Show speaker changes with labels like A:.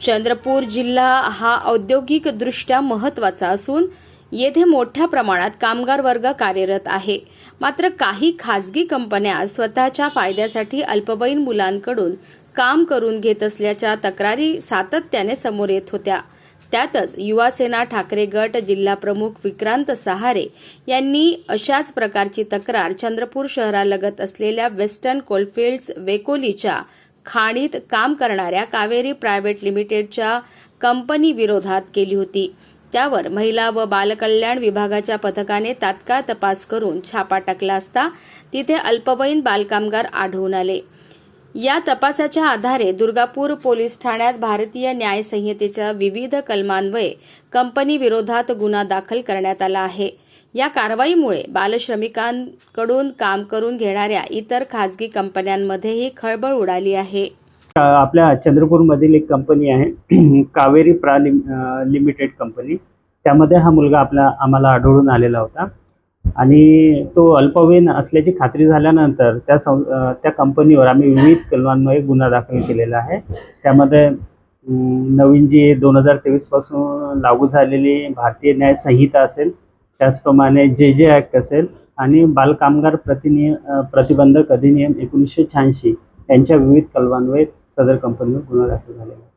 A: चंद्रपूर जिल्हा हा औद्योगिकदृष्ट्या महत्त्वाचा असून येथे मोठ्या प्रमाणात कामगार वर्ग कार्यरत आहे. मात्र काही खाजगी कंपन्या स्वतःच्या फायद्यासाठी अल्पवयीन मुलांकडून काम करून घेत असल्याच्या तक्रारी सातत्याने समोर येत होत्या. त्यातच युवासेना ठाकरे गट जिल्हा प्रमुख विक्रांत सहारे यांनी अशाच प्रकारची तक्रार चंद्रपूर शहरालगत असलेल्या वेस्टर्न कोलफिल्ड्स वेकोलीच्या खाणीत काम करणाऱ्या कावेरी प्रायव्हेट लिमिटेडच्या कंपनी विरोधात केली होती. त्यावर महिला व बालकल्याण विभागाच्या पथकाने तात्काळ तपास करून छापा टाकला असता तिथे अल्पवयीन बालकामगार आढळून आले. या तपासाच्या आधारे दुर्गापूर पोलीस ठाण्यात भारतीय न्याय संहितेच्या विविध कलमान्वये कंपनी विरोधात गुन्हा दाखल करण्यात आला आहे. या कारवाईमुळे बालश्रमिकांकडून काम करून घेणाऱ्या इतर खाजगी कंपन्यांमध्येही खळबळ उडाली आहे.
B: आपल्या चंद्रपूरमधील एक कंपनी आहे कावेरी प्रा लिम लिमिटेड कंपनी. त्यामध्ये हा मुलगा आपला आम्हाला आढळून आलेला होता. आणि तो अल्पवयीन असल्याची खात्री झाल्यानंतर त्या सं त्या कंपनीवर आम्ही विविध कलमांमुळे गुन्हा दाखल केलेला आहे. त्यामध्ये नवीन जी दोन हजार तेवीसपासून लागू झालेली भारतीय न्याय संहिता असेल त्याचप्रमाणे जे जे ॲक्ट असेल आणि बालकामगार प्रतिनिय प्रतिबंधक अधिनियम एकोणीसशे शहाऐंशी यांच्या विविध कलमान्वये सदर कंपनीवर गुन्हा दाखल झालेला आहे.